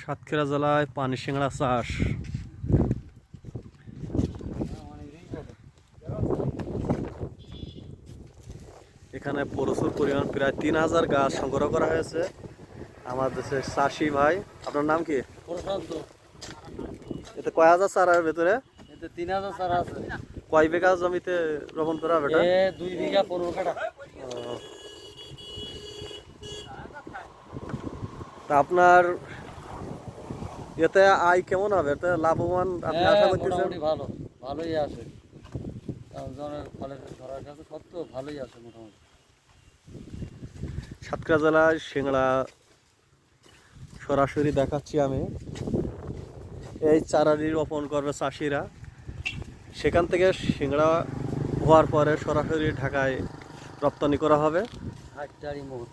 সাতক্ষীরা জেলায় পানি সিংড়া চাষ। এখানে প্রচুর পরিমাণ প্রায় তিন হাজার গাছ সংগ্রহ করা হয়েছে। আমার দেশের চাষি ভাই আপনার নাম কি? প্রশান্ত। এতে কয় হাজার চারার ভেতরে? এতে তিন হাজার চারা আছে। কয় বিঘা জমিতে রোপণ করা হবে দুই বিঘা পনেরো কাটা। তা আপনার এতে আয় কেমন হবে? এতে লাভবান আপনি আশা হ্যাঁ, করতেছেন? মোটামুটি ভালো ভালোই আছে। জনের ফলের ধরার কাছে সত্য ভালোই আছে মোটামুটি। সাতক্ষীরা জেলায় সিংড়া সরাসরি দেখাচ্ছি আমি। এই চারারি রোপণ করবে চাষিরা। সেখান থেকে সিংড়া হওয়ার পরে সরাসরি ঢাকায় রপ্তানি করা হবে। হাটটারি মোড়।